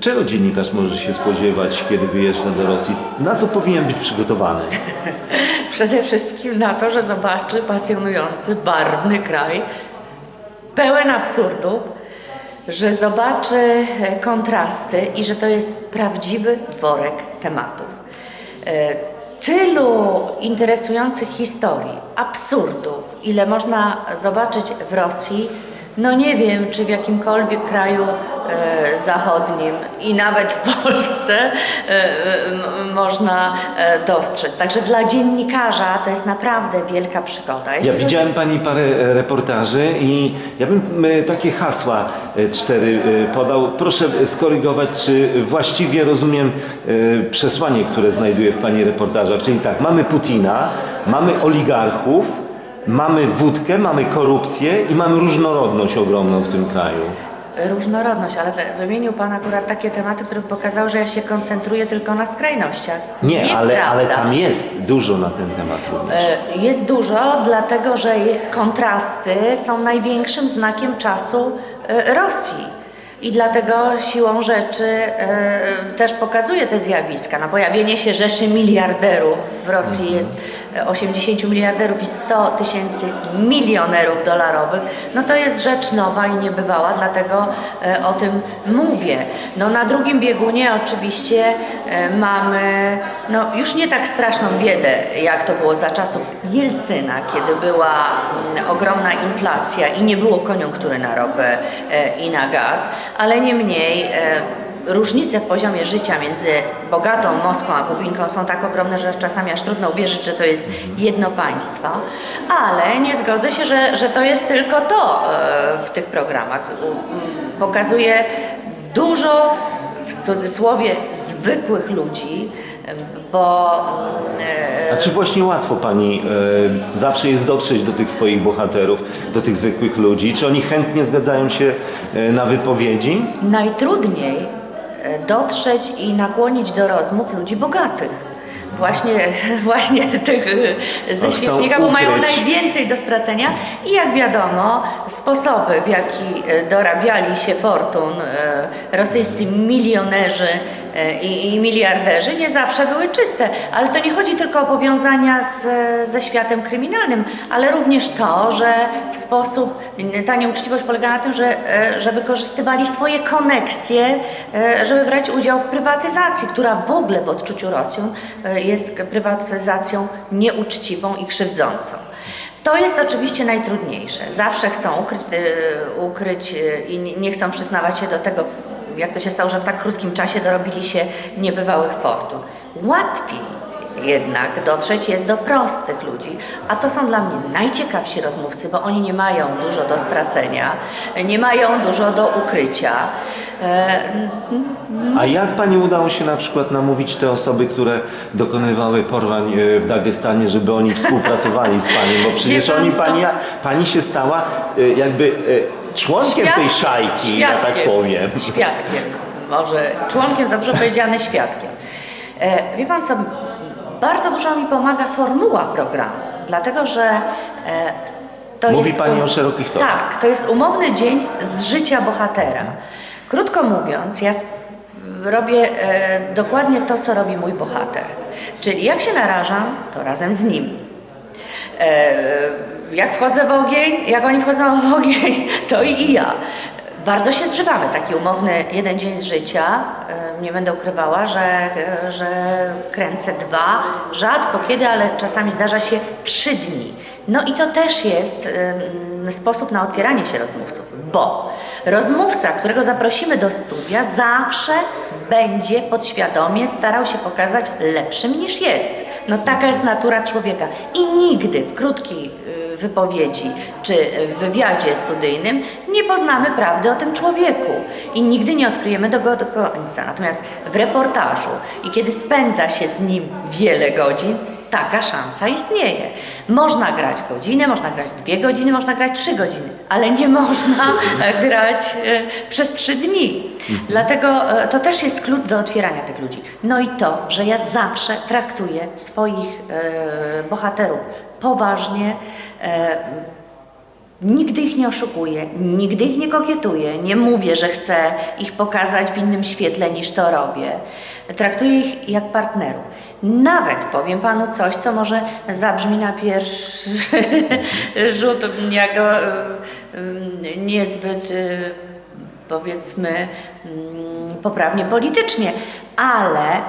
Czego dziennikarz może się spodziewać, kiedy wyjeżdża do Rosji? Na co powinien być przygotowany? Przede wszystkim na to, że zobaczy pasjonujący, barwny kraj, pełen absurdów, że zobaczy e, kontrasty i że to jest prawdziwy worek tematów. E, Tylu interesujących historii, absurdów, ile można zobaczyć w Rosji, no nie wiem, czy w jakimkolwiek kraju zachodnim i nawet w Polsce e, e, można e, dostrzec. Także dla dziennikarza to jest naprawdę wielka przygoda. Ja Jeśli chodzi- widziałem Pani parę e, reportaży i ja bym e, takie hasła e, cztery e, podał. Proszę e, skorygować, czy właściwie rozumiem e, przesłanie, które znajduję w Pani reportażach. Czyli tak, mamy Putina, mamy oligarchów, mamy wódkę, mamy korupcję i mamy różnorodność ogromną w tym kraju. Różnorodność, ale wy- wymienił Pan akurat takie tematy, które pokazały, że ja się koncentruję tylko na skrajnościach. Nie, ale, ale tam jest dużo na ten temat również. E, Jest dużo, dlatego że kontrasty są największym znakiem czasu e, Rosji. I dlatego siłą rzeczy e, też pokazuje te zjawiska. No, pojawienie się rzeszy miliarderów w Rosji jest e, 80 miliarderów i 100 tysięcy milionerów dolarowych. No to jest rzecz nowa i niebywała, dlatego e, o tym mówię. No na drugim biegunie oczywiście e, mamy no już nie tak straszną biedę, jak to było za czasów Jelcyna, kiedy była mm, ogromna inflacja i nie było koniunktury na ropę e, i na gaz, ale niemniej różnice w poziomie życia między bogatą Moskwą a Bubinką są tak ogromne, że czasami aż trudno uwierzyć, że to jest jedno państwo, ale nie zgodzę się, że, że to jest tylko to e, w tych programach. Pokazuje dużo w cudzysłowie zwykłych ludzi, bo e, A czy właśnie łatwo Pani e, zawsze jest dotrzeć do tych swoich bohaterów, do tych zwykłych ludzi? Czy oni chętnie zgadzają się e, na wypowiedzi? najtrudniej dotrzeć i nakłonić do rozmów ludzi bogatych. Właśnie, właśnie tych e, ze chcą świecznika, bo mają najwięcej do stracenia i jak wiadomo, sposoby, w jaki e, dorabiali się fortun e, rosyjscy milionerzy i, i miliarderzy nie zawsze były czyste. Ale to nie chodzi tylko o powiązania z, ze światem kryminalnym, ale również to, że w sposób, ta nieuczciwość polega na tym, że, e, że wykorzystywali swoje koneksje, e, żeby brać udział w prywatyzacji, która w ogóle w odczuciu Rosjan e, jest prywatyzacją nieuczciwą i krzywdzącą. To jest oczywiście najtrudniejsze. Zawsze chcą ukryć, e, ukryć e, i nie chcą przyznawać się do tego, jak to się stało, że w tak krótkim czasie dorobili się niebywałych fortun. Łatwiej jednak dotrzeć jest do prostych ludzi, a to są dla mnie najciekawsi rozmówcy, bo oni nie mają dużo do stracenia, nie mają dużo do ukrycia. E, A jak Pani udało się na przykład namówić te osoby, które dokonywały porwań e, w Dagestanie, żeby oni współpracowali z Panią? Bo przecież oni, pani, Pani się stała e, jakby członkiem tej szajki, ja tak powiem. Świadkiem, może członkiem, za dużo powiedziane świadkiem. E, wie pan co, bardzo dużo mi pomaga formuła programu, dlatego że e, to Mówi jest... pani o szerokich torach. Tak, to jest umowny dzień z życia bohatera. Krótko mówiąc, ja robię e, dokładnie to, co robi mój bohater. Czyli jak się narażam, to razem z nim. E, jak wchodzę w ogień, jak oni wchodzą w ogień, to i ja. Bardzo się zżywamy, taki umowny jeden dzień z życia. E, Nie będę ukrywała, że, e, że kręcę dwa, rzadko kiedy, ale czasami zdarza się trzy dni. No i to też jest sposób na otwieranie się rozmówców, bo rozmówca, którego zaprosimy do studia, zawsze będzie podświadomie starał się pokazać lepszym niż jest. No taka jest natura człowieka. I nigdy w krótkiej y, wypowiedzi czy w wywiadzie studyjnym nie poznamy prawdy o tym człowieku i nigdy nie odkryjemy do go do końca. Natomiast w reportażu i kiedy spędza się z nim wiele godzin, taka szansa istnieje. Można grać godzinę, można grać dwie godziny, można grać trzy godziny, ale nie można grać e, przez trzy dni. Dlatego e, to też jest klucz do otwierania tych ludzi. No i to, że ja zawsze traktuję swoich e, bohaterów poważnie, Nigdy ich nie oszukuję, nigdy ich nie kokietuję, nie mówię, że chcę ich pokazać w innym świetle niż to robię. Traktuję ich jak partnerów. Nawet powiem Panu coś, co może zabrzmi na pierwszy rzut jako niezbyt y, powiedzmy mm, poprawnie politycznie, ale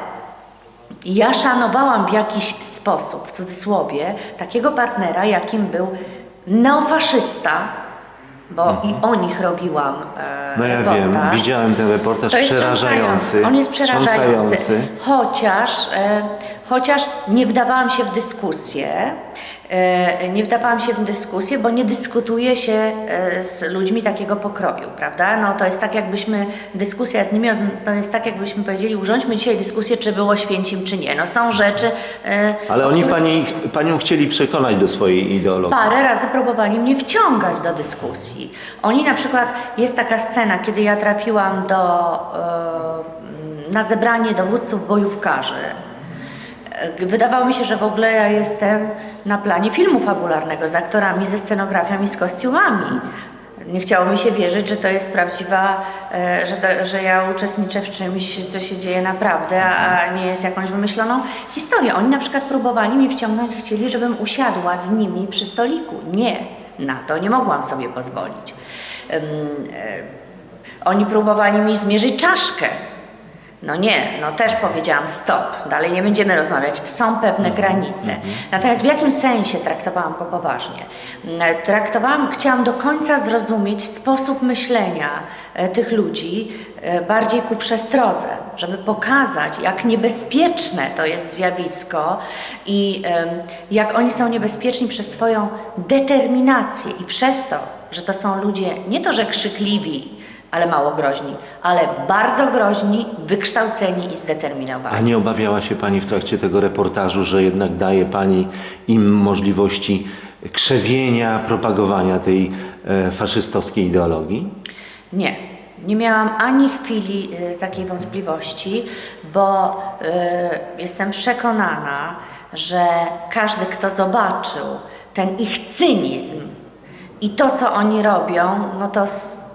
ja szanowałam w jakiś sposób, w cudzysłowie, takiego partnera, jakim był neofaszysta, bo i o nich robiłam e, No ja reportaż. wiem, widziałem ten reportaż To jest przerażający. On jest przerażający. wstrząsający. Chociaż, e, chociaż nie wdawałam się w dyskusję, nie wdawałam się w dyskusję, bo nie dyskutuje się e, z ludźmi takiego pokroju, prawda? No to jest tak jakbyśmy, dyskusja z nimi, to jest tak jakbyśmy powiedzieli, urządźmy dzisiaj dyskusję, czy było święcim, czy nie. No są rzeczy... e, Ale oni których- pani, panią chcieli przekonać do swojej ideologii. Parę razy próbowali mnie wciągać do dyskusji. Oni na przykład, jest taka scena, kiedy ja trafiłam do, e, na zebranie dowódców bojówkarzy. Wydawało mi się, że w ogóle ja jestem na planie filmu fabularnego z aktorami, ze scenografią i z kostiumami. Nie chciało mi się wierzyć, że to jest prawdziwa, e, że, to, że ja uczestniczę w czymś, co się dzieje naprawdę, a nie jest jakąś wymyśloną historią. Oni na przykład próbowali mnie wciągnąć chcieli, żebym usiadła z nimi przy stoliku. Nie, na to nie mogłam sobie pozwolić. E, Oni próbowali mi zmierzyć czaszkę. No nie, no też powiedziałam stop, dalej nie będziemy rozmawiać, są pewne granice. Natomiast w jakim sensie traktowałam go poważnie? Mm, Traktowałam, chciałam do końca zrozumieć sposób myślenia e, tych ludzi e, bardziej ku przestrodze, żeby pokazać, jak niebezpieczne to jest zjawisko i jak oni są niebezpieczni przez swoją determinację i przez to, że to są ludzie nie to, że krzykliwi, ale mało groźni, ale bardzo groźni, wykształceni i zdeterminowani. A nie obawiała się pani w trakcie tego reportażu, że jednak daje pani im możliwości krzewienia, propagowania tej e, faszystowskiej ideologii? Nie, nie miałam ani chwili y, takiej wątpliwości, bo y, jestem przekonana, że każdy, kto zobaczył ten ich cynizm i to, co oni robią, no to,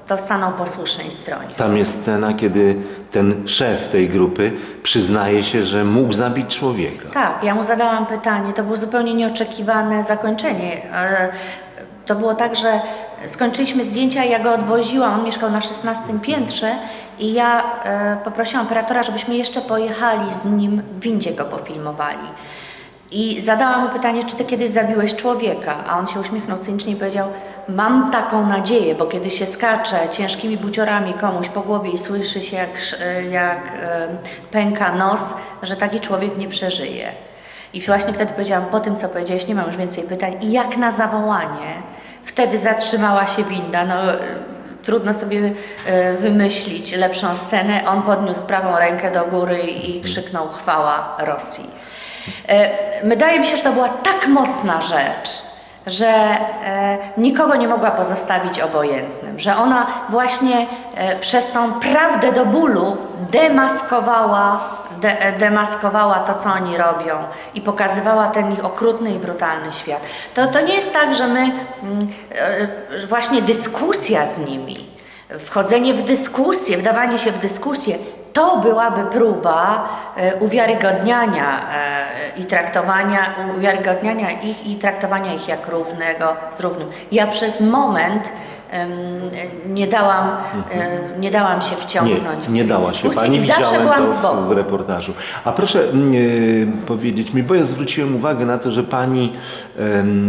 to stanął po słusznej stronie. Tam jest scena, kiedy ten szef tej grupy przyznaje się, że mógł zabić człowieka. Tak, ja mu zadałam pytanie, to było zupełnie nieoczekiwane zakończenie. E, To było tak, że skończyliśmy zdjęcia i ja go odwoziłam, on mieszkał na 16 piętrze i ja e, poprosiłam operatora, żebyśmy jeszcze pojechali z nim, w windzie go pofilmowali. I zadałam mu pytanie, czy ty kiedyś zabiłeś człowieka? A on się uśmiechnął cynicznie i powiedział, mam taką nadzieję, bo kiedy się skacze ciężkimi buciorami komuś po głowie i słyszy się, jak, sz- jak e, pęka nos, że taki człowiek nie przeżyje. I właśnie wtedy powiedziałam, po tym co powiedziałeś, nie mam już więcej pytań. I jak na zawołanie, wtedy zatrzymała się winda. No, e, trudno sobie e, wymyślić lepszą scenę. On podniósł prawą rękę do góry i krzyknął chwała Rosji. E, Wydaje mi się, że to była tak mocna rzecz, że e, nikogo nie mogła pozostawić obojętnym, że ona właśnie e, przez tą prawdę do bólu demaskowała, de, e, demaskowała to, co oni robią i pokazywała ten ich okrutny i brutalny świat. To, to nie jest tak, że my mm, e, właśnie dyskusja z nimi, wchodzenie w dyskusję, wdawanie się w dyskusję, to byłaby próba e, uwiarygodniania e, i traktowania, uwiarygodniania ich i traktowania ich jak równego z równym. Ja przez moment nie dałam, e, nie dałam się Nie, wciągnąć nie w dała się dyskusję pani, zawsze byłam z boku. w reportażu. A proszę mm, e, powiedzieć mi, bo ja zwróciłem uwagę na to, że pani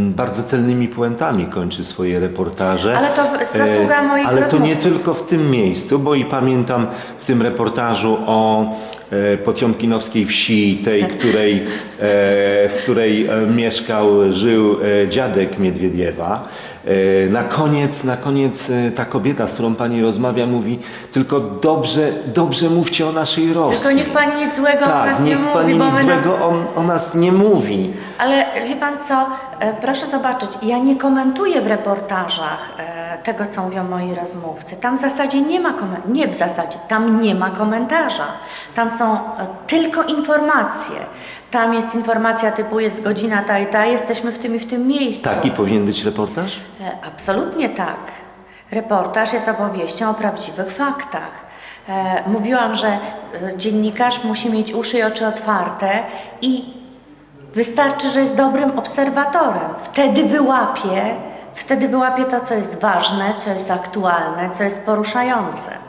bardzo celnymi puentami kończy swoje reportaże. Ale to zasługa E, moich Ale to nie rozmówców. tylko w tym miejscu, bo i pamiętam w tym reportażu o Potiomkinowskiej wsi, tej, której, e, w której e, mieszkał, żył e, dziadek Miedwiediewa. E, Na koniec, na koniec e, ta kobieta, z którą pani rozmawia, mówi tylko dobrze, dobrze mówcie o naszej Rosji. Tylko niech pani nic złego o tak, nas nie niech mówi, pani nic my na- złego o, o nas nie mówi. Ale wie pan co, e, proszę zobaczyć, ja nie komentuję w reportażach e, e, tego, co mówią moi rozmówcy. Tam w zasadzie nie ma komentarza, nie w zasadzie, tam nie ma komentarza. Tam są e, tylko informacje. Tam jest informacja typu jest godzina ta i ta, jesteśmy w tym i w tym miejscu. Taki powinien być reportaż? E, Absolutnie tak. Reportaż jest opowieścią o prawdziwych faktach. E, Mówiłam, że dziennikarz musi mieć uszy i oczy otwarte i wystarczy, że jest dobrym obserwatorem. Wtedy wyłapie, wtedy wyłapie to, co jest ważne, co jest aktualne, co jest poruszające.